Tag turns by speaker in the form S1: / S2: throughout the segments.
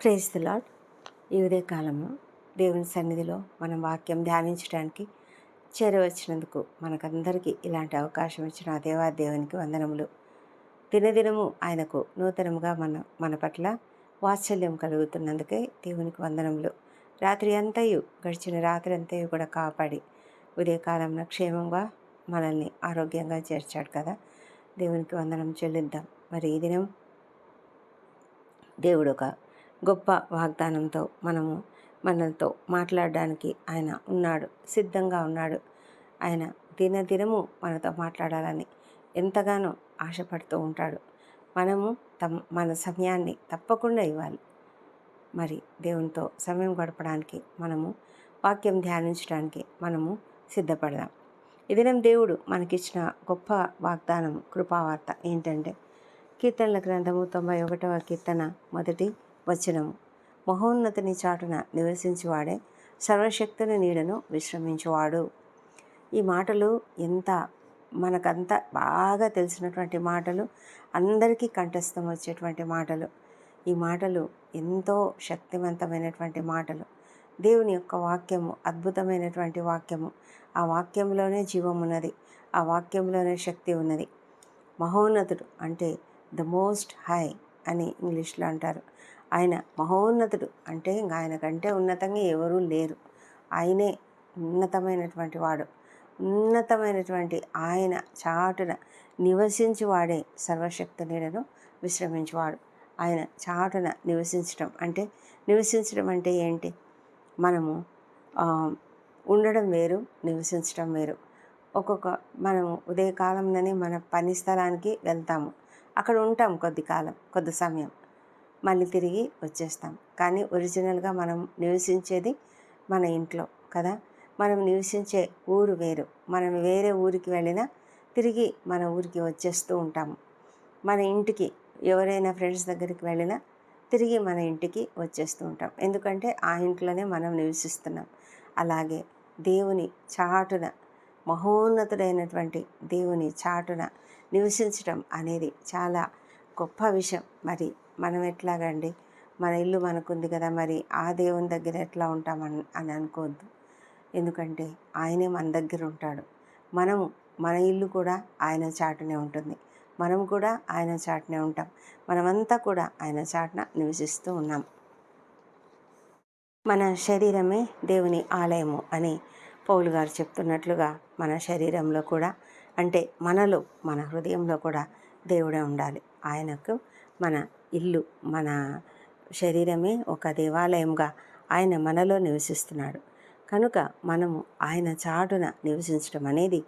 S1: Praise the lord ఈ ఉదయకాలము దేవుని సన్నిధిలో మనం వాక్యం ధ్యానించడానికి చేరవచ్చినందుకు మనకందరికీ ఇలాంటి అవకాశం ఇచ్చిన ఆ దేవా దేవునికి వందనములు. దినదినము ఆయనకు నూతనముగా మన మన పట్ల వాత్సల్యం కలుగుతున్నందుకే దేవునికి వందనములు. రాత్రి అంతయు గడిచిన రాత్రి అంతయు కూడా కాపాడి ఉదయకాలంలో క్షేమంగా మనల్ని ఆరోగ్యంగా చేర్చాడు కదా. దేవునికి వందనం చెల్లిద్దాం. మరి ఈ దినం దేవుడు ఒక గొప్ప వాగ్దానంతో మనము మనతో మాట్లాడడానికి ఆయన ఉన్నాడు సిద్ధంగా ఉన్నాడు. ఆయన దినదినము మనతో మాట్లాడాలని ఎంతగానో ఆశపడుతూ ఉంటాడు. మనము తమ మన సమయాన్ని తప్పకుండా ఇవ్వాలి. మరి దేవునితో సమయం గడపడానికి మనము వాక్యం ధ్యానించడానికి మనము సిద్ధపడదాం. ఇదినం దేవుడు మనకిచ్చిన గొప్ప వాగ్దానం కృపావార్త ఏంటంటే కీర్తనల గ్రంథము తొంభై ఒకటవ కీర్తన మొదటి వచనము. మహోన్నతిని చాటున నివసించేవాడే సర్వశక్తుని నీడను విశ్రమించువాడు. ఈ మాటలు ఎంత మనకంత బాగా తెలిసినటువంటి మాటలు అందరికీ కంఠస్థం వచ్చేటువంటి మాటలు. ఈ మాటలు ఎంతో శక్తివంతమైనటువంటి మాటలు. దేవుని యొక్క వాక్యము అద్భుతమైనటువంటి వాక్యము. ఆ వాక్యంలోనే జీవం ఉన్నది. ఆ వాక్యంలోనే శక్తి ఉన్నది. మహోన్నతుడు అంటే ద మోస్ట్ హై అని ఇంగ్లీష్లో అంటారు. ఆయన మహోన్నతుడు. అంటే ఇంకా ఆయన కంటే ఉన్నతంగా ఎవరూ లేరు. ఆయనే ఉన్నతమైనటువంటి వాడు. ఉన్నతమైనటువంటి ఆయన చాటున నివసించి వాడే సర్వశక్తి నీడను విశ్రమించేవాడు. ఆయన చాటున నివసించడం అంటే నివసించడం అంటే ఏంటి? మనము ఉండడం వేరు నివసించడం వేరు. ఒక్కొక్క మనము ఉదయకాలంలోనే మన పని స్థలానికి వెళ్తాము. అక్కడ ఉంటాం కొద్ది కాలం కొద్ది సమయం. మళ్ళీ తిరిగి వచ్చేస్తాం. కానీ ఒరిజినల్గా మనం నివసించేది మన ఇంట్లో కదా. మనం నివసించే ఊరు వేరు. మనం వేరే ఊరికి వెళ్ళినా తిరిగి మన ఊరికి వచ్చేస్తూ ఉంటాము. మన ఇంటికి ఎవరైనా ఫ్రెండ్స్ దగ్గరికి వెళ్ళినా తిరిగి మన ఇంటికి వచ్చేస్తూ ఉంటాం. ఎందుకంటే ఆ ఇంట్లోనే మనం నివసిస్తున్నాం. అలాగే దేవుని చాటున మహోన్నతుడైనటువంటి దేవుని చాటున నివసించడం అనేది చాలా గొప్ప విషయం. మరి మనం ఎట్లాగండి? మన ఇల్లు మనకుంది కదా మరి ఆ దేవుని దగ్గర ఎట్లా ఉంటామని అని అనుకోవద్దు. ఎందుకంటే ఆయనే మన దగ్గర ఉంటాడు మనం మన ఇల్లు కూడా ఆయన చాటునే ఉంటుంది. మనం కూడా ఆయన చాటునే ఉంటాం. మనమంతా కూడా ఆయన చాటున నివసిస్తూ ఉన్నాం. మన శరీరమే దేవుని ఆలయము అని పౌలు గారు చెప్తున్నట్లుగా మన శరీరంలో కూడా అంటే మనలో మన హృదయంలో కూడా దేవుడే ఉండాలి. ఆయనకు మన ఇల్లు మన శరీరమే ఒక దేవాలయంగా ఆయన మనలో నివసిస్తున్నాడు. కనుక మనము ఆయన చాటున నివసించడం అనేది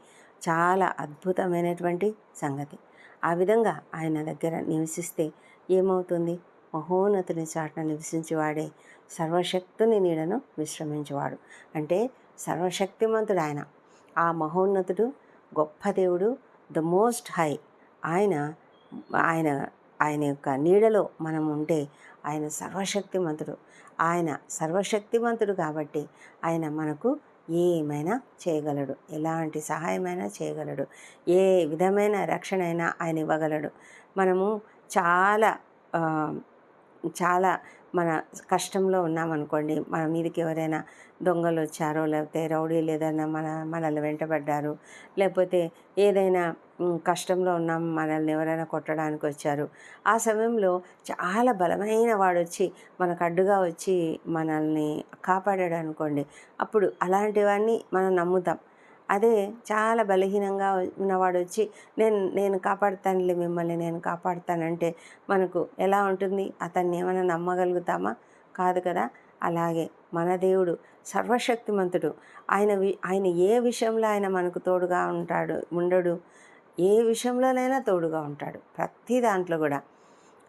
S1: చాలా అద్భుతమైనటువంటి సంగతి. ఆ విధంగా ఆయన దగ్గర నివసిస్తే ఏమవుతుంది? మహోన్నతుని చాటున నివసించేవాడే సర్వశక్తుని నీడను విశ్రమించేవాడు. అంటే సర్వశక్తిమంతుడు ఆయన. ఆ మహోన్నతుడు గొప్ప దేవుడు ద మోస్ట్ హై ఆయన ఆయన ఆయన యొక్క నీడలో మనం ఉంటే ఆయన సర్వశక్తిమంతుడు. ఆయన సర్వశక్తిమంతుడు కాబట్టి ఆయన మనకు ఏమైనా చేయగలడు. ఎలాంటి సహాయమైనా చేయగలడు. ఏ విధమైన రక్షణ అయినా ఆయన ఇవ్వగలడు. మనము చాలా చాలా మన కష్టంలో ఉన్నామనుకోండి మన మీదకి ఎవరైనా దొంగలు వచ్చారో లేకపోతే రౌడీలు ఏదైనా మన మనల్ని వెంటబడ్డారు లేకపోతే ఏదైనా కష్టంలో ఉన్నాం. మనల్ని ఎవరైనా కొట్టడానికి వచ్చారు. ఆ సమయంలో చాలా బలమైన వాడు వచ్చి మనకు అడ్డుగా వచ్చి మనల్ని కాపాడాడు అనుకోండి అప్పుడు అలాంటివన్నీ మనం నమ్ముతాం. అదే చాలా బలహీనంగా ఉన్నవాడు వచ్చి నేను నేను కాపాడుతానులే మిమ్మల్ని నేను కాపాడుతానంటే మనకు ఎలా ఉంటుంది? అతన్ని ఏమైనా నమ్మగలుగుతామా? కాదు కదా! అలాగే మన దేవుడు సర్వశక్తిమంతుడు. ఆయన ఆయన ఏ విషయంలో ఆయన మనకు తోడుగా ఉంటాడు ఉండడు? ఏ విషయంలోనైనా తోడుగా ఉంటాడు. ప్రతి దాంట్లో కూడా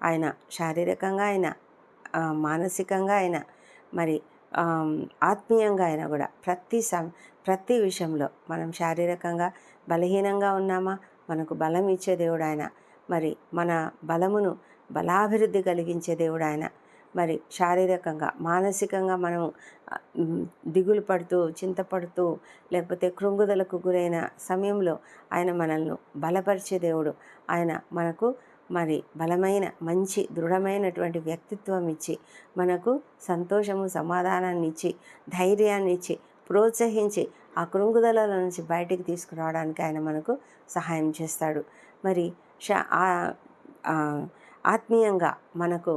S1: ఆయన శారీరకంగా అయినా మానసికంగా అయినా మరి ఆత్మీయంగా అయినా కూడా ప్రతి సం ప్రతి విషయంలో మనం శారీరకంగా బలహీనంగా ఉన్నామా? మనకు బలం ఇచ్చే దేవుడు ఆయన. మరి మన బలమును బలాభివృద్ధి కలిగించే దేవుడు ఆయన. మరి శారీరకంగా మానసికంగా మనం దిగులు పడుతూ చింతపడుతూ లేకపోతే కృంగుదలకు గురైన సమయంలో ఆయన మనల్ని బలపరిచే దేవుడు. ఆయన మనకు మరి బలమైన మంచి దృఢమైనటువంటి వ్యక్తిత్వం ఇచ్చి మనకు సంతోషము సమాధానాన్ని ఇచ్చి ధైర్యాన్ని ఇచ్చి ప్రోత్సహించి ఆ కృంగుదల నుంచి బయటికి తీసుకురావడానికి ఆయన మనకు సహాయం చేస్తాడు. మరి ష ఆత్మీయంగా మనకు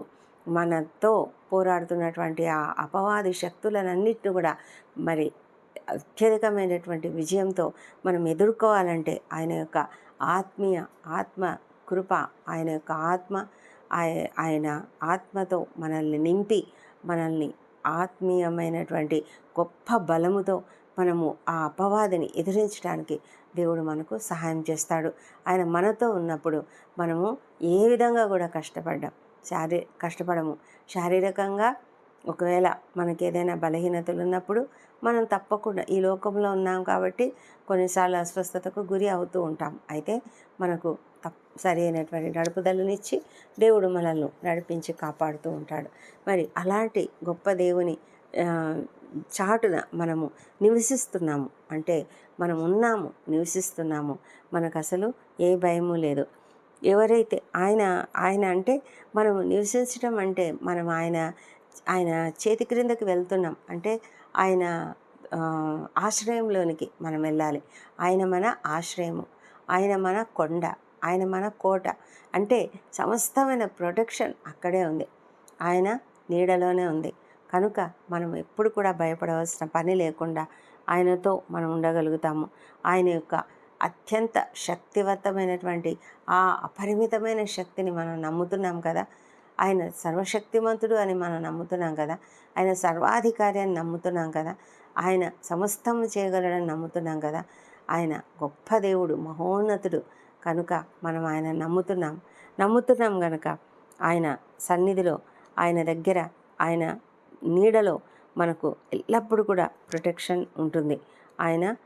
S1: మనతో పోరాడుతున్నటువంటి ఆ అపవాది శక్తులనన్నిటిని కూడా మరి అత్యధికమైనటువంటి విజయంతో మనం ఎదుర్కోవాలంటే ఆయన యొక్క ఆత్మీయ ఆత్మ కృప ఆయన యొక్క ఆత్మ ఆయ- ఆయన ఆత్మతో మనల్ని నింపి మనల్ని ఆత్మీయమైనటువంటి గొప్ప బలముతో మనము ఆ అపవాదిని ఎదిరించడానికి దేవుడు మనకు సహాయం చేస్తాడు. ఆయన మనతో ఉన్నప్పుడు మనము ఏ విధంగా కూడా కష్టపడ్డాం శారీ కష్టపడము. శారీరకంగా ఒకవేళ మనకి ఏదైనా బలహీనతలు ఉన్నప్పుడు మనం తప్పకుండా ఈ లోకంలో ఉన్నాం కాబట్టి కొన్నిసార్లు అస్వస్థతకు గురి అవుతూ ఉంటాం. అయితే మనకు తప్ సరి అయినటువంటి నడుపుదలనిచ్చి దేవుడు మనల్ని నడిపించి కాపాడుతూ ఉంటాడు. మరి అలాంటి గొప్ప దేవుని చాటున మనము నివసిస్తున్నాము. అంటే మనం ఉన్నాము నివసిస్తున్నాము. మనకు అసలు ఏ భయము లేదు. ఎవరైతే ఆయన ఆయన అంటే మనం నివసించడం అంటే మనం ఆయన ఆయన చేతి క్రిందకి వెళ్తున్నాం. అంటే ఆయన ఆశ్రయంలోనికి మనం వెళ్ళాలి. ఆయన మన ఆశ్రయము ఆయన మన కొండ ఆయన మన కోట. అంటే సమస్తమైన ప్రొటెక్షన్ అక్కడే ఉంది. ఆయన నీడలోనే ఉంది. కనుక మనం ఎప్పుడు కూడా భయపడవలసిన పని లేకుండా ఆయనతో మనం ఉండగలుగుతాము. ఆయన యొక్క అత్యంత శక్తివంతమైనటువంటి ఆ అపరిమితమైన శక్తిని మనం నమ్ముతున్నాం కదా. ఆయన సర్వశక్తిమంతుడు అని మనం నమ్ముతున్నాం కదా. ఆయన సర్వాధికారి అని నమ్ముతున్నాం కదా. ఆయన సమస్తము చేయగలడని నమ్ముతున్నాం కదా. ఆయన గొప్ప దేవుడు మహోన్నతుడు కనుక మనం ఆయన నమ్ముతున్నాం. నమ్ముతున్నాం కనుక ఆయన సన్నిధిలో ఆయన దగ్గర ఆయన నీడలో మనకు ఎల్లప్పుడూ కూడా ప్రొటెక్షన్ ఉంటుంది. ఆయన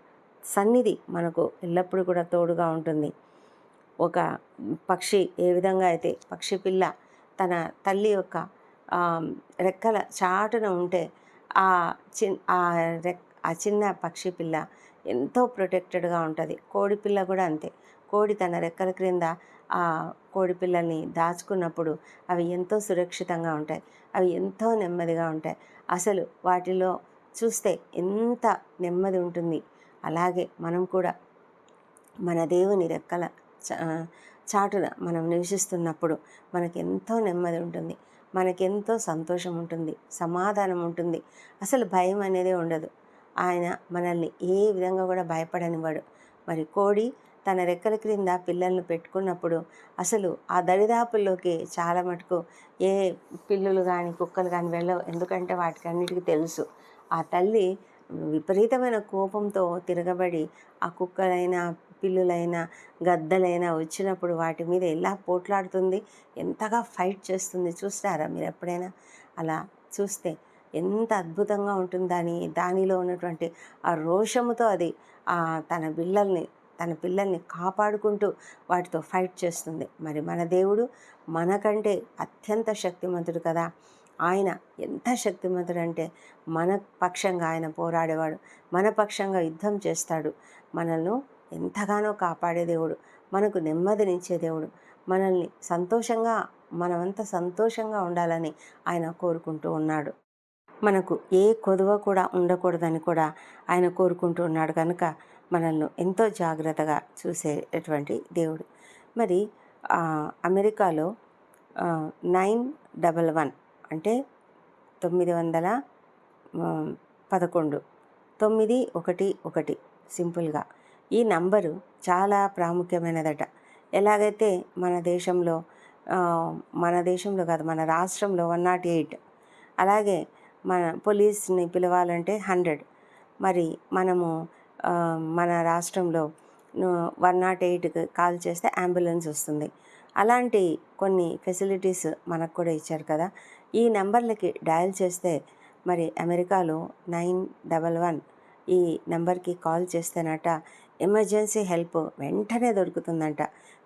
S1: సన్నిధి మనకు ఎల్లప్పుడూ కూడా తోడుగా ఉంటుంది. ఒక పక్షి ఏ విధంగా అయితే పక్షి పిల్ల తన తల్లి యొక్క రెక్కల చాటున ఉంటే ఆ చి ఆ రెక్ ఆ చిన్న పక్షి పిల్ల ఎంతో ప్రొటెక్టెడ్గా ఉంటుంది. కోడి పిల్ల కూడా అంతే. కోడి తన రెక్కల క్రింద ఆ కోడి పిల్లల్ని దాచుకున్నప్పుడు అవి ఎంతో సురక్షితంగా ఉంటాయి. అవి ఎంతో నెమ్మదిగా ఉంటాయి. అసలు వాటిలో చూస్తే ఎంత నెమ్మది ఉంటుంది. అలాగే మనం కూడా మన దేవుని రెక్కల చా- చాటున మనం నివసిస్తున్నప్పుడు మనకెంతో ఎంతో నెమ్మది ఉంటుంది. మనకెంతో సంతోషం ఉంటుంది. సమాధానం ఉంటుంది. అసలు భయం అనేది ఉండదు. ఆయన మనల్ని ఏ విధంగా కూడా భయపడనివాడు మరి కోడి తన రెక్కల క్రింద పిల్లల్ని పెట్టుకున్నప్పుడు అసలు ఆ దరిదాపుల్లోకి చాలా మటుకు ఏ పిల్లులు కానీ కుక్కలు కానీ వెళ్ళవు. ఎందుకంటే వాటికి అన్నిటికీ తెలుసు. ఆ తల్లి విపరీతమైన కోపంతో తిరగబడి ఆ కుక్కలైనా పిల్లులైనా గద్దలైనా వచ్చినప్పుడు వాటి మీద ఎలా పోట్లాడుతుంది ఎంతగా ఫైట్ చేస్తుంది చూస్తారా మీరు ఎప్పుడైనా? అలా చూస్తే ఎంత అద్భుతంగా ఉంటుంది దాని దానిలో ఉన్నటువంటి ఆ రోషముతో అది ఆ తన పిల్లల్ని తన పిల్లల్ని కాపాడుకుంటూ వాటితో ఫైట్ చేస్తుంది. మరి మన దేవుడు మనకంటే అత్యంత శక్తిమంతుడు కదా. ఆయన ఎంత శక్తిమంతుడు అంటే మన పక్షంగా ఆయన పోరాడేవాడు. మన పక్షంగా యుద్ధం చేస్తాడు. మనల్ని ఎంతగానో కాపాడే దేవుడు. మనకు నెమ్మదినిచ్చే దేవుడు. మనల్ని సంతోషంగా మనమంతా సంతోషంగా ఉండాలని ఆయన కోరుకుంటూ ఉన్నాడు. మనకు ఏ కొదువ కూడా ఉండకూడదని కూడా ఆయన కోరుకుంటూ ఉన్నాడు కనుక మనల్ని ఎంతో జాగ్రత్తగా చూసేటువంటి దేవుడు. మరి అమెరికాలో నైన్ డబల్ వన్ అంటే తొమ్మిది వందల పదకొండు. తొమ్మిది ఒకటి ఒకటి. సింపుల్గా. ఈ నంబరు చాలా ప్రాముఖ్యమైనదట. ఎలాగైతే మన దేశంలో మన దేశంలో కాదు మన రాష్ట్రంలో వన్ నాట్ ఎయిట్. అలాగే మన పోలీస్ని పిలవాలంటే హండ్రెడ్. మరి మనము మన రాష్ట్రంలో వన్ నాట్ ఎయిట్కి కాల్ చేస్తే అంబులెన్స్ వస్తుంది. అలాంటి కొన్ని ఫెసిలిటీస్ మనకు కూడా ఇచ్చారు కదా. ఈ నెంబర్లకి డయల్ చేస్తే మరి అమెరికాలో నైన్ డబల్ వన్ ఈ నెంబర్కి కాల్ చేస్తేనట ఎమర్జెన్సీ హెల్ప్ వెంటనే దొరుకుతుందంట.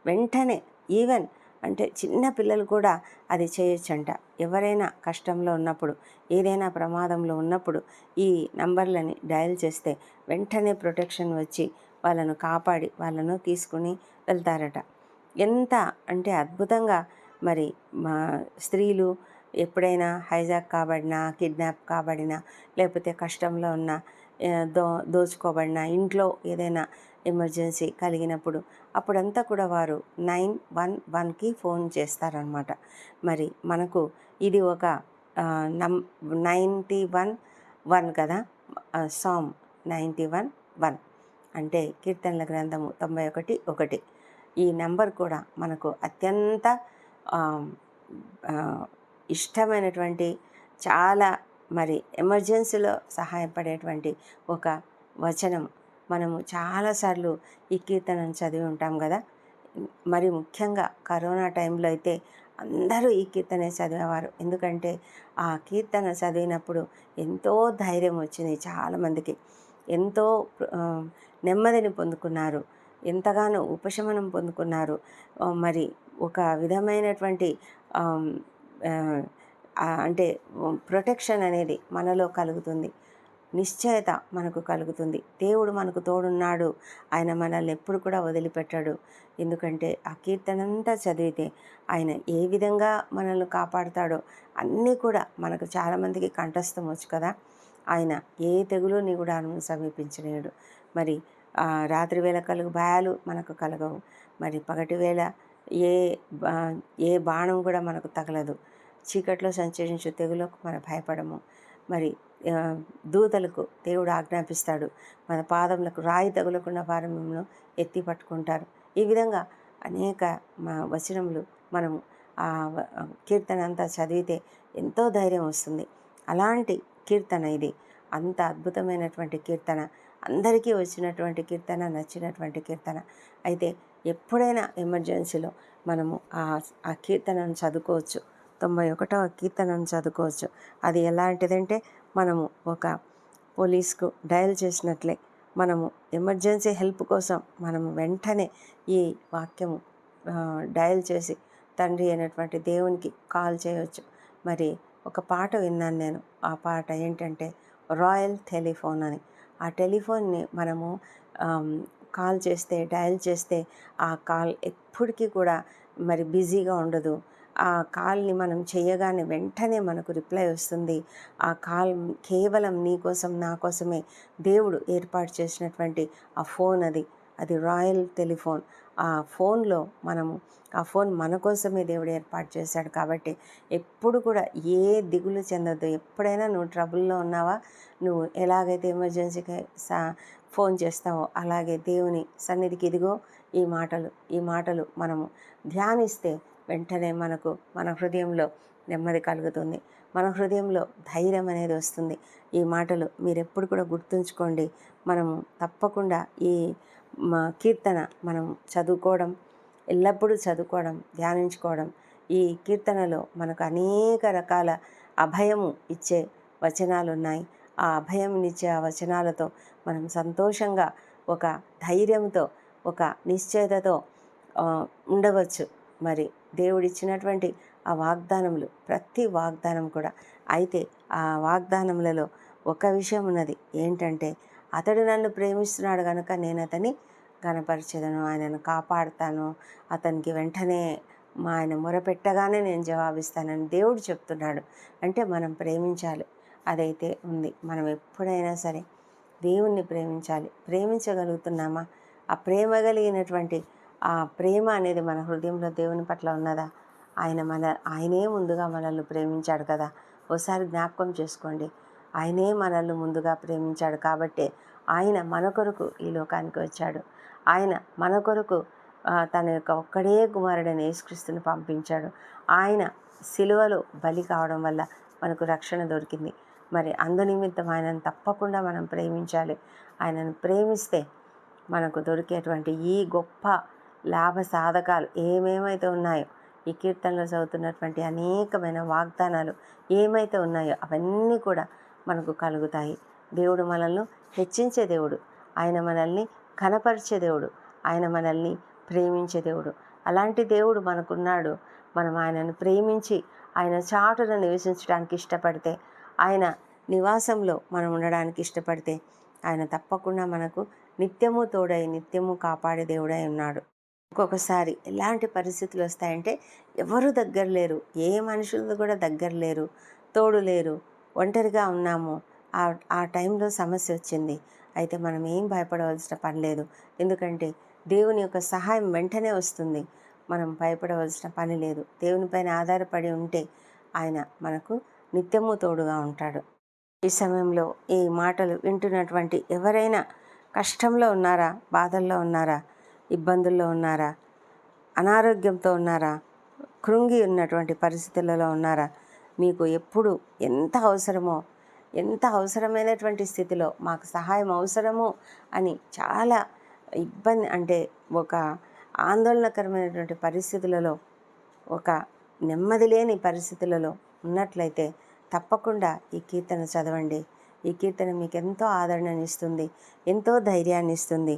S1: వెంటనే ఈవెన్ అంటే చిన్న పిల్లలు కూడా అది చేయొచ్చంట. ఎవరైనా కష్టంలో ఉన్నప్పుడు ఏదైనా ప్రమాదంలో ఉన్నప్పుడు ఈ నంబర్లని డయల్ చేస్తే వెంటనే ప్రొటెక్షన్ వచ్చి వాళ్ళను కాపాడి వాళ్ళను తీసుకుని వెళ్తారట. ఎంత అంటే అద్భుతంగా మరి మా స్త్రీలు ఎప్పుడైనా హైజాక్ కాబడినా కిడ్నాప్ కాబడినా లేకపోతే కష్టంలో ఉన్న దో దోచుకోబడిన ఇంట్లో ఏదైనా ఎమర్జెన్సీ కలిగినప్పుడు అప్పుడంతా కూడా వారు నైన్ వన్ వన్కి ఫోన్ చేస్తారనమాట మరి మనకు ఇది ఒక నం నైంటీ వన్ వన్ కదా సామ్ నైంటీ వన్ వన్. అంటే కీర్తనల గ్రంథము తొంభై ఒకటి ఒకటి. ఈ నెంబర్ కూడా మనకు అత్యంత ఇష్టమైనటువంటి చాలా మరి ఎమర్జెన్సీలో సహాయపడేటువంటి ఒక వచనం. మనము చాలాసార్లు ఈ కీర్తనను చదివి ఉంటాం కదా. మరి ముఖ్యంగా కరోనా టైంలో అయితే అందరూ ఈ కీర్తనే చదివేవారు. ఎందుకంటే ఆ కీర్తన చదివినప్పుడు ఎంతో ధైర్యం వచ్చింది చాలామందికి. ఎంతో నెమ్మదిని పొందుకున్నారు. ఎంతగానో ఉపశమనం పొందుకున్నారు. మరి ఒక విధమైనటువంటి అంటే ప్రొటెక్షన్ అనేది మనలో కలుగుతుంది. నిశ్చయత మనకు కలుగుతుంది. దేవుడు మనకు తోడున్నాడు. ఆయన మనల్ని ఎప్పుడు కూడా వదిలిపెట్టాడు. ఎందుకంటే ఆ కీర్తనంతా చదివితే ఆయన ఏ విధంగా మనల్ని కాపాడుతాడో అన్నీ కూడా మనకు చాలామందికి కంఠస్థం వచ్చు కదా. ఆయన ఏ తెగులుని కూడా సమీపించలేడు. మరి రాత్రి వేళ కలుగు భయాలు మనకు కలగవు. మరి పగటి వేళ ఏ ఏ బాణం కూడా మనకు తగలదు. చీకట్లో సంచరించే తెగులకు మనం భయపడము. మరి దూతలకు దేవుడు ఆజ్ఞాపిస్తాడు. మన పాదములకు రాయి తగులకున్న వారు మిమ్మల్ని ఎత్తి పట్టుకుంటారు. ఈ విధంగా అనేక మా వచనములు మనం ఆ కీర్తన అంతా చదివితే ఎంతో ధైర్యం వస్తుంది. అలాంటి కీర్తన ఇది. అంత అద్భుతమైనటువంటి కీర్తన. అందరికీ వచ్చినటువంటి కీర్తన నచ్చినటువంటి కీర్తన. అయితే ఎప్పుడైనా ఎమర్జెన్సీలో మనము ఆ కీర్తనను చదువుకోవచ్చు. తొంభై ఒకటవ కీర్తనను చదువుకోవచ్చు. అది ఎలాంటిదంటే మనము ఒక పోలీస్కు డయల్ చేసినట్లే మనము ఎమర్జెన్సీ హెల్ప్ కోసం మనము వెంటనే ఈ వాక్యము డయల్ చేసి తండ్రి అయినటువంటి దేవునికి కాల్ చేయవచ్చు మరి ఒక పాట విన్నాను నేను. ఆ పాట ఏంటంటే రాయల్ టెలిఫోన్ అని. ఆ టెలిఫోన్ని మనము కాల్ చేస్తే డయల్ చేస్తే ఆ కాల్ ఎప్పటికీ కూడా మరి బిజీగా ఉండదు. ఆ కాల్ని మనం చేయగానే వెంటనే మనకు రిప్లై వస్తుంది. ఆ కాల్ కేవలం నీ కోసం నా కోసమే దేవుడు ఏర్పాటు చేసినటువంటి ఆ ఫోన్ అది. అది రాయల్ టెలిఫోన్. ఆ ఫోన్లో మనము ఆ ఫోన్ మన కోసమే దేవుడు ఏర్పాటు చేశాడు కాబట్టి ఎప్పుడు కూడా ఏ దిగులు చెందొద్దు. ఎప్పుడైనా నువ్వు ట్రబుల్లో ఉన్నావా? నువ్వు ఎలాగైతే ఎమర్జెన్సీకి సా ఫోన్ చేస్తావో అలాగే దేవుని సన్నిధికి ఇదిగో ఈ మాటలు ఈ మాటలు మనము ధ్యానిస్తే వెంటనే మనకు మన హృదయంలో నెమ్మది కలుగుతుంది. మన హృదయంలో ధైర్యం అనేది వస్తుంది. ఈ మాటలు మీరు ఎప్పుడు కూడా గుర్తుంచుకోండి. మనము తప్పకుండా ఈ మా కీర్తన మనం చదువుకోవడం ఎల్లప్పుడూ చదువుకోవడం ధ్యానించుకోవడం ఈ కీర్తనలో మనకు అనేక రకాల అభయము ఇచ్చే వచనాలు ఉన్నాయి ఆ అభయంనిచ్చే ఆ వచనాలతో మనం సంతోషంగా ఒక ధైర్యంతో ఒక నిశ్చయతతో ఉండవచ్చు. మరి దేవుడిచ్చినటువంటి ఆ వాగ్దానములు ప్రతి వాగ్దానం కూడా. అయితే ఆ వాగ్దానములలో ఒక విషయం ఉన్నది ఏంటంటే అతడు నన్ను ప్రేమిస్తున్నాడు కనుక నేను అతని గనపరిచేదను ఆయనను కాపాడుతాను. అతనికి వెంటనే మా ఆయన మొరపెట్టగానే నేను జవాబిస్తానని దేవుడు చెప్తున్నాడు. అంటే మనం ప్రేమించాలి. అదైతే ఉంది. మనం ఎప్పుడైనా సరే దేవుణ్ణి ప్రేమించాలి. ప్రేమించగలుగుతున్నామా? ఆ ప్రేమ కలిగినటువంటి ఆ ప్రేమ అనేది మన హృదయంలో దేవుని పట్ల ఉన్నదా? ఆయన మన ఆయనే ముందుగా మనల్ని ప్రేమించాడు కదా? ఓసారి జ్ఞాపకం చేసుకోండి. ఆయనే మనల్ని ముందుగా ప్రేమించాడు కాబట్టి ఆయన మన కొరకు ఈ లోకానికి వచ్చాడు. ఆయన మన కొరకు తన యొక్క ఒక్కడే కుమారుడైన యేసుక్రీస్తుని పంపించాడు. ఆయన సిలువలో బలి కావడం వల్ల మనకు రక్షణ దొరికింది. మరి అందునిమిత్తం ఆయనను తప్పకుండా మనం ప్రేమించాలి. ఆయనను ప్రేమిస్తే మనకు దొరికేటువంటి ఈ గొప్ప లాభ సాధకాలు ఏమేమైతే ఉన్నాయో ఈ కీర్తనలో చదువుతున్నటువంటి అనేకమైన వాగ్దానాలు ఏమైతే ఉన్నాయో అవన్నీ కూడా మనకు కలుగుతాయి. దేవుడు మనల్ని హెచ్చించే దేవుడు. ఆయన మనల్ని కనపరిచే దేవుడు. ఆయన మనల్ని ప్రేమించే దేవుడు. అలాంటి దేవుడు మనకున్నాడు. మనం ఆయనను ప్రేమించి ఆయన చాటును నివసించడానికి ఇష్టపడితే ఆయన నివాసంలో మనం ఉండడానికి ఇష్టపడితే ఆయన తప్పకుండా మనకు నిత్యము తోడై నిత్యము కాపాడే దేవుడై ఉన్నాడు. ఒక్కొక్కసారి ఎలాంటి పరిస్థితులు వస్తాయంటే ఎవరు దగ్గర లేరు ఏ మనుషులు కూడా దగ్గర లేరు తోడు లేరు ఒంటరిగా ఉన్నాము. ఆ ఆ టైంలో సమస్య వచ్చింది. అయితే మనం ఏం భయపడవలసిన పని లేదు. ఎందుకంటే దేవుని యొక్క సహాయం వెంటనే వస్తుంది. మనం భయపడవలసిన పని లేదు. దేవునిపైన ఆధారపడి ఉంటే ఆయన మనకు నిత్యము తోడుగా ఉంటాడు. ఈ సమయంలో ఈ మాటలు వింటున్నటువంటి ఎవరైనా కష్టంలో ఉన్నారా? బాధల్లో ఉన్నారా? ఇబ్బందుల్లో ఉన్నారా? అనారోగ్యంతో ఉన్నారా? కృంగి ఉన్నటువంటి పరిస్థితులలో ఉన్నారా? మీకు ఎప్పుడు ఎంత అవసరమో ఎంత అవసరమైనటువంటి స్థితిలో మాకు సహాయం అవసరము అని చాలా ఇబ్బంది అంటే ఒక ఆందోళనకరమైనటువంటి పరిస్థితులలో ఒక నెమ్మది లేని పరిస్థితులలో ఉన్నట్లయితే తప్పకుండా ఈ కీర్తన చదవండి. ఈ కీర్తన మీకు ఎంతో ఆదరణనిస్తుంది ఎంతో ధైర్యాన్ని ఇస్తుంది.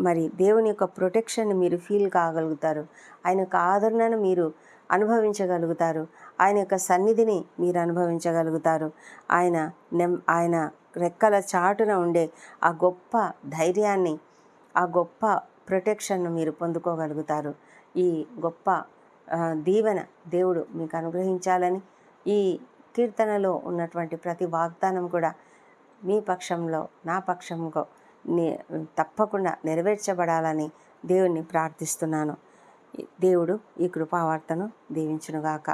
S1: మరి దేవుని యొక్క ప్రొటెక్షన్ మీరు ఫీల్ కాగలుగుతారు. ఆయన యొక్క ఆదరణను మీరు అనుభవించగలుగుతారు. ఆయన యొక్క సన్నిధిని మీరు అనుభవించగలుగుతారు. ఆయన నెమ్ ఆయన రెక్కల చాటున ఉండే ఆ గొప్ప ధైర్యాన్ని ఆ గొప్ప ప్రొటెక్షన్ను మీరు పొందుకోగలుగుతారు. ఈ గొప్ప దీవెన దేవుడు మీకు అనుగ్రహించాలని ఈ కీర్తనలో ఉన్నటువంటి ప్రతి వాగ్దానం కూడా మీ పక్షంలో నా పక్షంలో నే తప్పకుండా నెరవేర్చబడాలని దేవుణ్ణి ప్రార్థిస్తున్నాను. దేవుడు ఈ కృపావార్తను దీవించునుగాక.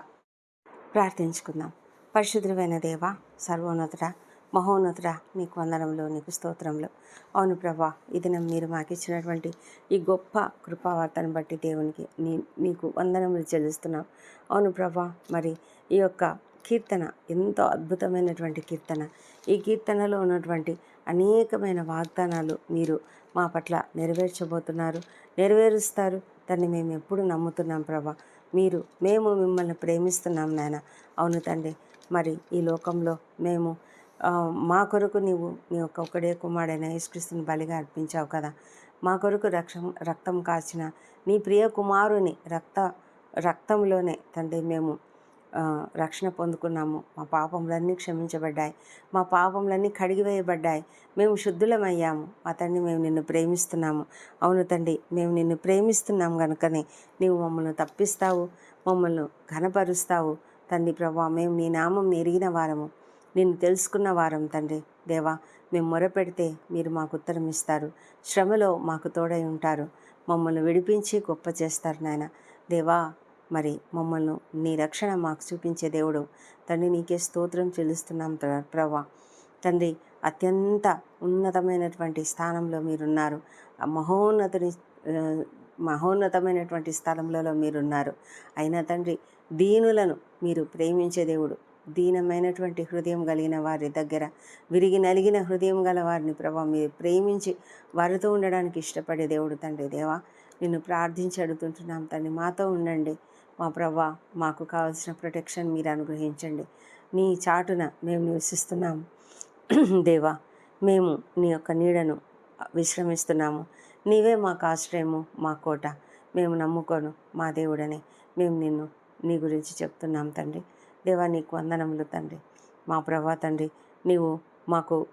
S1: ప్రార్థించుకుందాం. పరిశుద్ధమైన దేవ సర్వోన్నతుడ మహోన్నతుడ నీకు వందనంలో నీకు స్తోత్రంలో అవును ప్రభా ఇది మీరు మాకు ఇచ్చినటువంటి ఈ గొప్ప కృపావార్తను బట్టి దేవునికి నీ నీకు వందనములు చెల్లిస్తున్నాం. అవును ప్రభా మరి ఈ యొక్క కీర్తన ఎంతో అద్భుతమైనటువంటి కీర్తన. ఈ కీర్తనలో ఉన్నటువంటి అనేకమైన వాగ్దానాలు మీరు మా పట్ల నెరవేర్చబోతున్నారు నెరవేరుస్తారు. దాన్ని మేము ఎప్పుడు నమ్ముతున్నాం ప్రభా. మీరు మేము మిమ్మల్ని ప్రేమిస్తున్నాం నాయన. అవును తండ్రి. మరి ఈ లోకంలో మేము మా కొరకు నీవు నీ యొక్క ఒకడే కుమారుడైన యేసుక్రీస్తుని బలిగా అర్పించావు కదా. మా కొరకు రక్షం రక్తం కాచిన నీ ప్రియ కుమారుని రక్త రక్తంలోనే తండ్రి మేము రక్షణ పొందుకున్నాము. మా పాపములన్నీ క్షమించబడ్డాయి. మా పాపములన్నీ కడిగివేయబడ్డాయి. మేము శుద్ధులమయ్యాము. మా తండ్రి మేము నిన్ను ప్రేమిస్తున్నాము. అవును తండ్రి మేము నిన్ను ప్రేమిస్తున్నాం కనుకనే నీవు మమ్మల్ని తప్పిస్తావు మమ్మల్ని ఘనపరుస్తావు. తండ్రి ప్రభా మేము నీ నామం ఎరిగిన వారము. నిన్ను తెలుసుకున్న వారం తండ్రి. దేవా మేము మొరపెడితే మీరు మాకు ఉత్తరం ఇస్తారు. శ్రమలో మాకు తోడై ఉంటారు. మమ్మల్ని విడిపించి గొప్ప చేస్తారు నాయన. దేవా మరి మమ్మల్ని నీ రక్షణ మాకు చూపించే దేవుడు. తండ్రి నీకే స్తోత్రం చెల్లిస్తున్నాం ప్రభా తండ్రి అత్యంత ఉన్నతమైనటువంటి స్థానంలో మీరున్నారు. ఆ మహోన్నతుని మహోన్నతమైనటువంటి స్థలంలో మీరున్నారు. అయినా తండ్రి దీనులను మీరు ప్రేమించే దేవుడు. దీనమైనటువంటి హృదయం కలిగిన వారి దగ్గర విరిగి నలిగిన హృదయం గల వారిని ప్రభా మీరు ప్రేమించి వారితో ఉండడానికి ఇష్టపడే దేవుడు తండ్రి దేవా. నిన్ను ప్రార్థించి అడుగుతుంటున్నాం తండ్రి. మాతో ఉండండి. మా ప్రవ్వా మాకు కావాల్సిన ప్రొటెక్షన్ మీరు అనుగ్రహించండి. నీ చాటున మేము నివసిస్తున్నాం. దేవా మేము నీ యొక్క నీడను విశ్రమిస్తున్నాము. నీవే మాకు ఆశ్రయము మా కోట. మేము నమ్ముకోను మా దేవుడని. మేము నిన్ను నీ గురించి చెప్తున్నాం తండ్రి. దేవా నీకు వందనములు తండ్రి. మా ప్రభా తండ్రి నీవు మాకు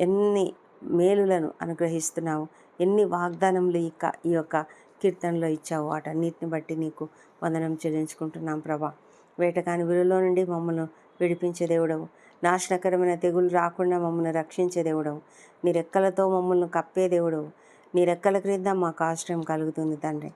S1: ఎన్ని మేలులను అనుగ్రహిస్తున్నావు. ఎన్ని వాగ్దానములు ఇక ఈ యొక్క కీర్తనలో ఇచ్చావు వాటన్నిటిని బట్టి నీకు వందనం చెల్లించుకుంటున్నాం ప్రభా. వేటకాని విలువలో నుండి మమ్మల్ని విడిపించే దేవుడవు. నాశనకరమైన తెగులు రాకుండా మమ్మల్ని రక్షించే దేవుడవు. నీ రెక్కలతో మమ్మల్ని కప్పే దేవుడవు. నీ రెక్కల క్రింద మాకు ఆశ్రయం కలుగుతుంది తండ్రి.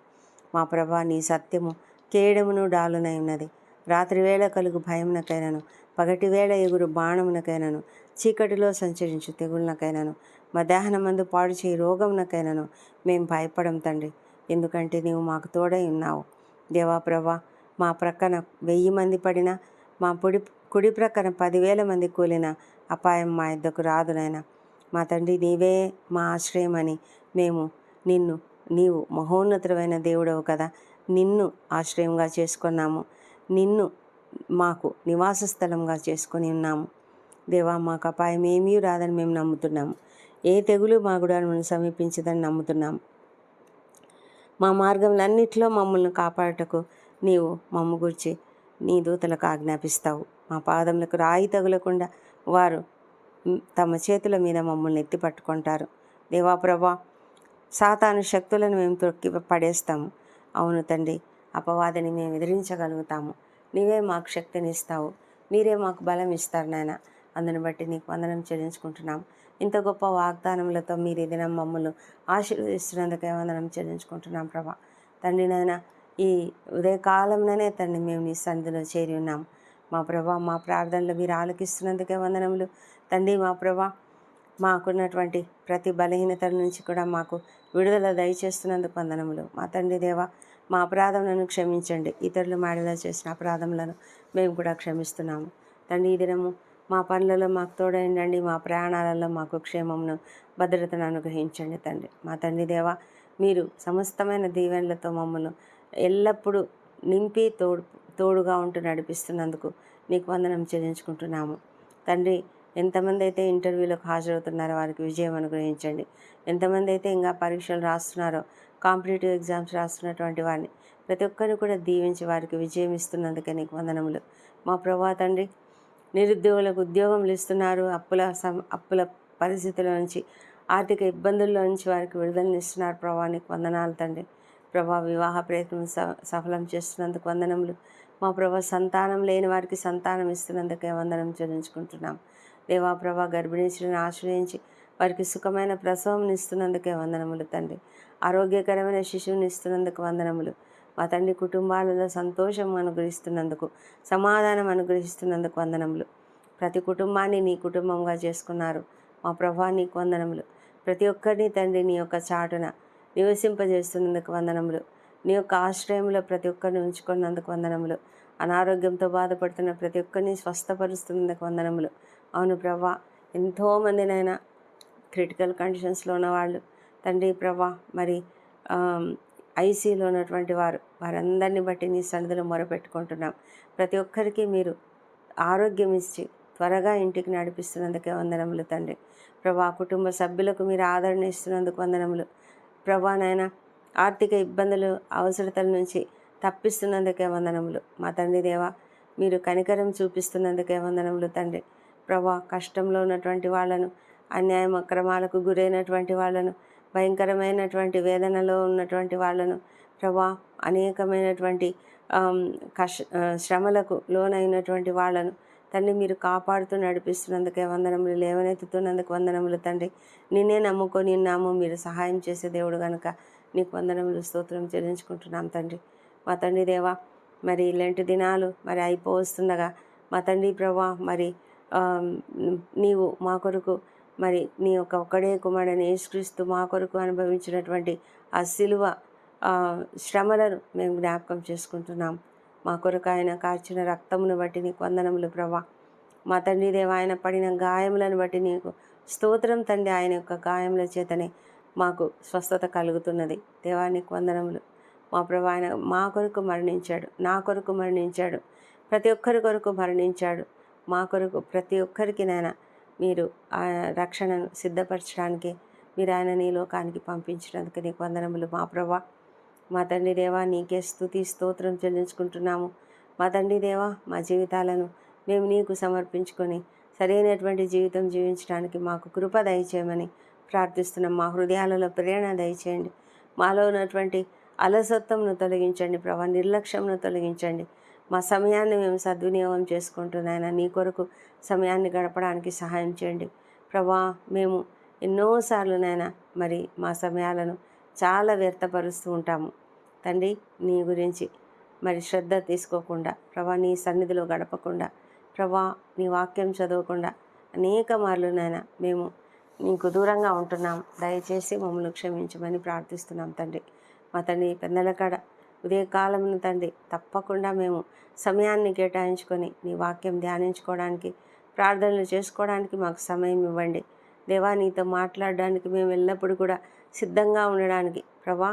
S1: మా ప్రభా నీ సత్యము కేడమును డాలునై ఉన్నది. రాత్రి వేళ కలుగు భయమునకైనాను. పగటి వేళ ఎగురు బాణమునకైనను. చీకటిలో సంచరించు తెగులనకైనను మధ్యాహ్నమందు పాడు చేయి రోగమునకైనాను. మేము భయపడం తండ్రి. ఎందుకంటే నీవు మాకు తోడై ఉన్నావు. దేవా ప్రభా మా ప్రక్కన వెయ్యి మంది పడినా మా పొడి కుడి ప్రక్కన పదివేల మంది కూలిన అపాయం మా ఇద్దకు రాదు మా తండ్రి నీవే మా ఆశ్రయమని మేము నిన్ను నీవు మహోన్నతమైన దేవుడవు కదా నిన్ను ఆశ్రయంగా చేసుకున్నాము. నిన్ను మాకు నివాస స్థలంగా చేసుకొని ఉన్నాము. దేవా మాకు అపాయం ఏమీ రాదని మేము నమ్ముతున్నాము. ఏ తెగులు మా గుడాన్ని సమీపించదని నమ్ముతున్నాము. మా మార్గములన్నిటిలో మమ్మల్ని కాపాడటకు నీవు మమ్మ గురించి నీ దూతలకు ఆజ్ఞాపిస్తావు. మా పాదములకు రాయి తగులకుండా వారు తమ చేతుల మీద మమ్మల్ని ఎత్తి పట్టుకుంటారు. దేవా ప్రభా సాతాను శక్తులను మేము తొక్కి పడేస్తాము. అవును తండ్రి అపవాదిని మేము ఎదిరించగలుగుతాము. నీవే మాకు శక్తినిస్తావు. మీరే మాకు బలం ఇస్తారు నాయన. అందుని బట్టి నీకు వందనం చెల్లించుకుంటున్నాం. ఇంత గొప్ప వాగ్దానములతో మీరు ఏదైనా మమ్మల్ని ఆశీర్వదిస్తున్నందుకే వందనం చెల్లించుకుంటున్నాం ప్రభా. తండ్రి నాయన ఈ ఉదయకాలంలోనే తండ్రి మేము నీ సన్నిధిలో చేరి ఉన్నాం. మా ప్రభా మా ప్రార్థనలు మీరు ఆలకిస్తున్నందుకే వందనములు. తండ్రి మా ప్రభా మాకున్నటువంటి ప్రతి బలహీనతల నుంచి కూడా మాకు విడుదల దయచేస్తున్నందుకు వందనములు. మా తండ్రి దేవ మా అపరాధములను క్షమించండి. ఇతరులు మాడిలో చేసిన అపరాధములను మేము కూడా క్షమిస్తున్నాము. తండ్రి ఈ దినము మా పనులలో మాకు తోడైండండి మా ప్రయాణాలలో మాకు క్షేమమును భద్రతను అనుగ్రహించండి తండ్రి. మా తండ్రి దేవ మీరు సమస్తమైన దీవెనలతో మమ్మల్ని ఎల్లప్పుడూ నింపి తోడు తోడుగా ఉంటూ నడిపిస్తున్నందుకు నీకు వందనం చెల్లించుకుంటున్నాము. తండ్రి ఎంతమంది అయితే ఇంటర్వ్యూలకు హాజరవుతున్నారో వారికి విజయం అనుగ్రహించండి. ఎంతమంది అయితే ఇంకా పరీక్షలు రాస్తున్నారో కాంపిటేటివ్ ఎగ్జామ్స్ రాస్తున్నటువంటి వారిని ప్రతి ఒక్కరిని కూడా దీవించి వారికి విజయం ఇస్తున్నందుకే నీకు వందనములు. మా ప్రభా తండ్రి నిరుద్యోగులకు ఉద్యోగములు ఇస్తున్నారు. అప్పుల సం అప్పుల పరిస్థితుల నుంచి ఆర్థిక ఇబ్బందుల్లో నుంచి వారికి విడుదలను ఇస్తున్నారు ప్రభా నీకు వందనాలు తండ్రి. ప్రభా వివాహ ప్రయత్నం స- సఫలం చేస్తున్నందుకు వందనములు. మా ప్రభా సంతానం లేని వారికి సంతానం ఇస్తున్నందుకే వందనం చెల్లించుకుంటున్నాం. దేవా ప్రభా గర్భిణీ ఆశ్రయించి వారికి సుఖమైన ప్రసవం ఇస్తున్నందుకే వందనములు తండ్రి. ఆరోగ్యకరమైన శిశువుని ఇస్తున్నందుకు వందనములు. మా తండ్రి కుటుంబాలలో సంతోషం అనుగ్రహిస్తున్నందుకు సమాధానం అనుగ్రహిస్తున్నందుకు వందనములు. ప్రతి కుటుంబాన్ని నీ కుటుంబంగా చేసుకున్నారు. మా ప్రభా నీకు వందనములు. ప్రతి ఒక్కరిని తండ్రి నీ యొక్క చాటున నివసింపజేస్తున్నందుకు వందనములు. నీ యొక్క ఆశ్రయంలో ప్రతి ఒక్కరిని ఉంచుకున్నందుకు వందనములు. అనారోగ్యంతో బాధపడుతున్న ప్రతి ఒక్కరిని స్వస్థపరుస్తున్నందుకు వందనములు. అవును ప్రభా ఎంతోమందినైనా క్రిటికల్ కండిషన్స్లో ఉన్నవాళ్ళు. తండ్రి ప్రభా మరి ఐసీలో ఉన్నటువంటి వారు వారందరిని బట్టి నీ సన్నిధిలో మొరపెట్టుకుంటున్నాం. ప్రతి ఒక్కరికి మీరు ఆరోగ్యం ఇచ్చి త్వరగా ఇంటికి నడిపిస్తున్నందుకే వందనములు తండ్రి. ప్రభా కుటుంబ సభ్యులకు మీరు ఆదరణ ఇస్తున్నందుకు వందనములు. ప్రభా నాయన ఆర్థిక ఇబ్బందులు అవసరతల నుంచి తప్పిస్తున్నందుకే వందనములు. మా తండ్రి దేవా మీరు కనికరం చూపిస్తున్నందుకే వందనములు తండ్రి. ప్రభా కష్టంలో ఉన్నటువంటి వాళ్ళను అన్యాయం అక్రమాలకు గురైనటువంటి వాళ్ళను భయంకరమైనటువంటి వేదనలో ఉన్నటువంటి వాళ్ళను ప్రభా అనేకమైనటువంటి కష్ శ్రమలకు లోనైనటువంటి వాళ్ళను తండ్రి మీరు కాపాడుతూ నడిపిస్తున్నందుకే వందనములు లేవనెత్తుతున్నందుకు వందనములు తండ్రి. నిన్నే నమ్ముకొని ఉన్నాము మీరు సహాయం చేసే దేవుడు కనుక నీకు వందనములు స్తోత్రం చెల్లించుకుంటున్నాం తండ్రి. మా తండ్రి దేవా మరి ఇలాంటి దినాలు మరి అయిపోవస్తుండగా మా తండ్రి ప్రభా మరి నీవు మా కొరకు మరి నీ యొక్క ఒక్కడే కుమారుడని యేసుక్రీస్తు మా కొరకు అనుభవించినటువంటి ఆ సిలువ శ్రమలను మేము జ్ఞాపకం చేసుకుంటున్నాం. మా కొరకు ఆయన కార్చిన రక్తమును బట్టి నీకు వందనములు ప్రభా. మా తండ్రి దేవ ఆయన పడిన గాయములను బట్టి నీకు స్తోత్రం తండ్రి. ఆయన యొక్క గాయముల చేతనే మాకు స్వస్థత కలుగుతున్నది. దేవానికి వందనములు. మా ప్రభు ఆయన మా కొరకు మరణించాడు. నా కొరకు మరణించాడు. ప్రతి ఒక్కరి కొరకు మరణించాడు. మా కొరకు ప్రతి ఒక్కరికి నాయన మీరు ఆ రక్షణను సిద్ధపరచడానికి మీరు ఆయన నీ లోకానికి పంపించినందుకు నీకు వందనములు. మా ప్రభా మా తండ్రి దేవా నీకే స్థుతి స్తోత్రం చెల్లించుకుంటున్నాము. మా తండ్రి దేవా మా జీవితాలను మేము నీకు సమర్పించుకొని సరైనటువంటి జీవితం జీవించడానికి మాకు కృప దయచేయమని ప్రార్థిస్తున్నాం. మా హృదయాలలో ప్రేరణ దయచేయండి. మాలో ఉన్నటువంటి అలసత్వంను తొలగించండి ప్రభా నిర్లక్ష్యంను తొలగించండి. మా సమయాన్ని మేము సద్వినియోగం చేసుకుంటున్నాయన నీ కొరకు సమయాన్ని గడపడానికి సహాయం చేయండి. ప్రభా మేము ఎన్నోసార్లు నాయన మరి మా సమయాలను చాలా వ్యర్థపరుస్తూ ఉంటాము. తండ్రి నీ గురించి మరి శ్రద్ధ తీసుకోకుండా ప్రభా నీ సన్నిధిలో గడపకుండా ప్రభా నీ వాక్యం చదవకుండా అనేక మార్లు నాయన మేము నీకు దూరంగా ఉంటున్నాం. దయచేసి మమ్మల్ని క్షమించమని ప్రార్థిస్తున్నాం తండ్రి. మా తండ్రి పెద్దల కాడ ఉదయకాలమున తండ్రి తప్పకుండా మేము సమయాన్ని కేటాయించుకొని నీ వాక్యం ధ్యానించుకోవడానికి ప్రార్థనలు చేసుకోవడానికి మాకు సమయం ఇవ్వండి. దేవా నీతో మాట్లాడడానికి మేము ఎల్లప్పుడూ కూడా సిద్ధంగా ఉండడానికి ప్రభా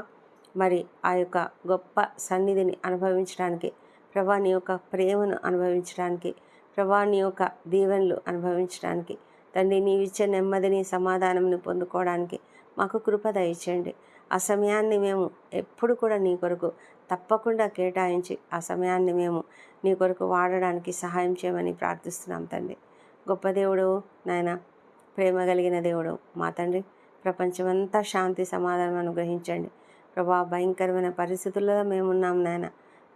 S1: మరి ఆ యొక్క గొప్ప సన్నిధిని అనుభవించడానికి ప్రభా నీ యొక్క ప్రేమను అనుభవించడానికి ప్రభా నీ యొక్క దీవెనలు అనుభవించడానికి తండ్రి నీవిచ్చే నెమ్మదిని సమాధానంని పొందుకోవడానికి మాకు కృప దయచేయండి. ఆ సమయాన్ని మేము ఎప్పుడు కూడా నీ కొరకు తప్పకుండా కేటాయించి ఆ సమయాన్ని మేము నీ కొరకు వాడడానికి సహాయం చేయమని ప్రార్థిస్తున్నాం తండ్రి. గొప్ప దేవుడు నాయన ప్రేమ కలిగిన దేవుడు మా తండ్రి. ప్రపంచమంతా శాంతి సమాధానం అనుగ్రహించండి. ప్రభా భయంకరమైన పరిస్థితుల్లో మేమున్నాం నాయన.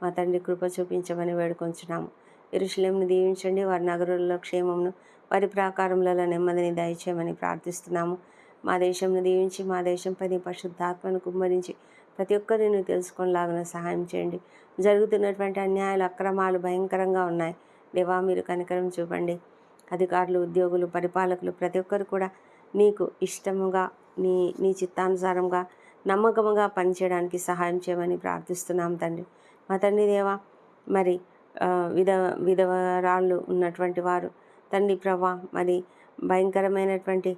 S1: మా తండ్రి కృప చూపించమని వేడుకొంచున్నాము. ఎరుషులేంను దీవించండి. వారి నగరుల్లో క్షేమమును వారి ప్రాకారములలో నెమ్మదిని దయచేయమని ప్రార్థిస్తున్నాము. మా దేశంను దీవించి మా దేశంపై నీ పరిశుద్ధాత్మను కుమ్మరించి ప్రతి ఒక్కరిని తెలుసుకునేలాగిన సహాయం చేయండి. జరుగుతున్నటువంటి అన్యాయాలు అక్రమాలు భయంకరంగా ఉన్నాయి. దేవా మీరు కనికరం చూపండి. అధికారులు ఉద్యోగులు పరిపాలకులు ప్రతి ఒక్కరు కూడా నీకు ఇష్టముగా నీ నీ చిత్తానుసారంగా నమ్మకముగా పనిచేయడానికి సహాయం చేయమని ప్రార్థిస్తున్నాం తండ్రి. మా తండ్రి దేవా మరి విధ విధవరాళ్ళు ఉన్నటువంటి వారు తండ్రి ప్రభా మరి భయంకరమైనటువంటి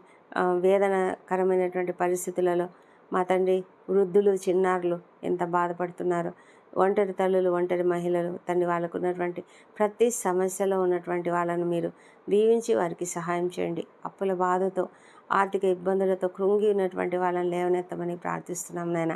S1: వేదనకరమైనటువంటి పరిస్థితులలో మా తండ్రి వృద్ధులు చిన్నారులు ఎంత బాధపడుతున్నారో ఒంటరి తల్లులు ఒంటరి మహిళలు తండ్రి వాళ్ళకు ఉన్నటువంటి ప్రతి సమస్యలో ఉన్నటువంటి వాళ్ళను మీరు దీవించి వారికి సహాయం చేయండి. అప్పుల బాధతో ఆర్థిక ఇబ్బందులతో కృంగి ఉన్నటువంటి వాళ్ళని లేవనెత్తమని ప్రార్థిస్తున్నాం నాయన.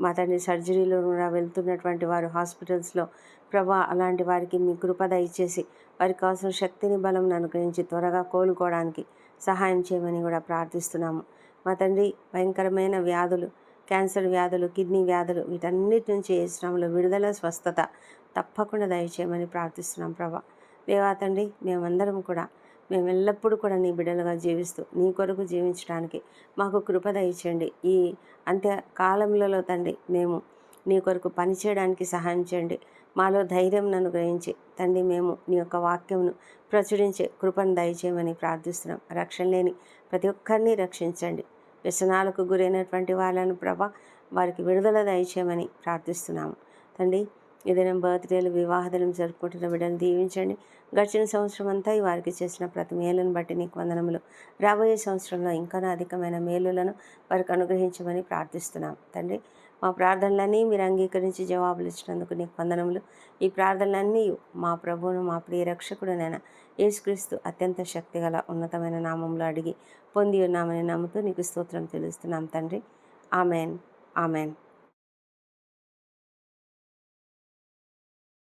S1: మా తండ్రి సర్జరీలో కూడా వెళ్తున్నటువంటి వారు హాస్పిటల్స్లో ప్రభా అలాంటి వారికి మీ కృపద ఇచ్చేసి వారికి కావాల్సిన శక్తిని బలం అనుగ్రహించి త్వరగా కోలుకోవడానికి సహాయం చేయమని కూడా ప్రార్థిస్తున్నాము. మా తండ్రి భయంకరమైన వ్యాధులు క్యాన్సర్ వ్యాధులు కిడ్నీ వ్యాధులు వీటన్నిటి నుంచి ఏ శ్రమలు విడుదల స్వస్థత తప్పకుండా దయచేయమని ప్రార్థిస్తున్నాం ప్రభా. దేవా తండ్రి మేమందరం కూడా మేము ఎల్లప్పుడూ కూడా నీ బిడ్డలుగా జీవిస్తూ నీ కొరకు జీవించడానికి మాకు కృప దయచేయండి. ఈ అంత్య కాలంలో తండ్రి మేము నీ కొరకు పనిచేయడానికి సహాయం చేయండి. మాలో ధైర్యం అనుగ్రహించి తండ్రి మేము నీ యొక్క వాక్యమును ప్రచురించే కృపను దయచేయమని ప్రార్థిస్తున్నాం. రక్షణ లేని ప్రతి ఒక్కరిని రక్షించండి. వ్యసనాలకు గురైనటువంటి వాళ్ళను ప్రభ వారికి విడుదల దయచేయమని ప్రార్థిస్తున్నాము. తండ్రి ఏదైనా బర్త్డేలు వివాహదనం జరుపుకుంటున్న బిడ్డను దీవించండి. గడిచిన సంవత్సరం అంతా ఈ వారికి చేసిన ప్రతి మేలును బట్టి నీకు వందనములు. రాబోయే సంవత్సరంలో ఇంకా అధికమైన మేలులను వారికి అనుగ్రహించమని ప్రార్థిస్తున్నాం తండ్రి మా ప్రార్థనలన్నీ మీరు అంగీకరించి జవాబులు ఇచ్చినందుకు నీకు వందనములు. ఈ ప్రార్థనలన్నీ మా ప్రభువును మా ప్రియ రక్షకుడునైనా యేసుక్రీస్తు అత్యంత శక్తిగల ఉన్నతమైన నామంలో అడిగి పొంది ఉన్నామని నమ్ముతూ నీకు స్తోత్రం తెలుస్తున్నాం తండ్రి. ఆమెన్. ఆమెన్.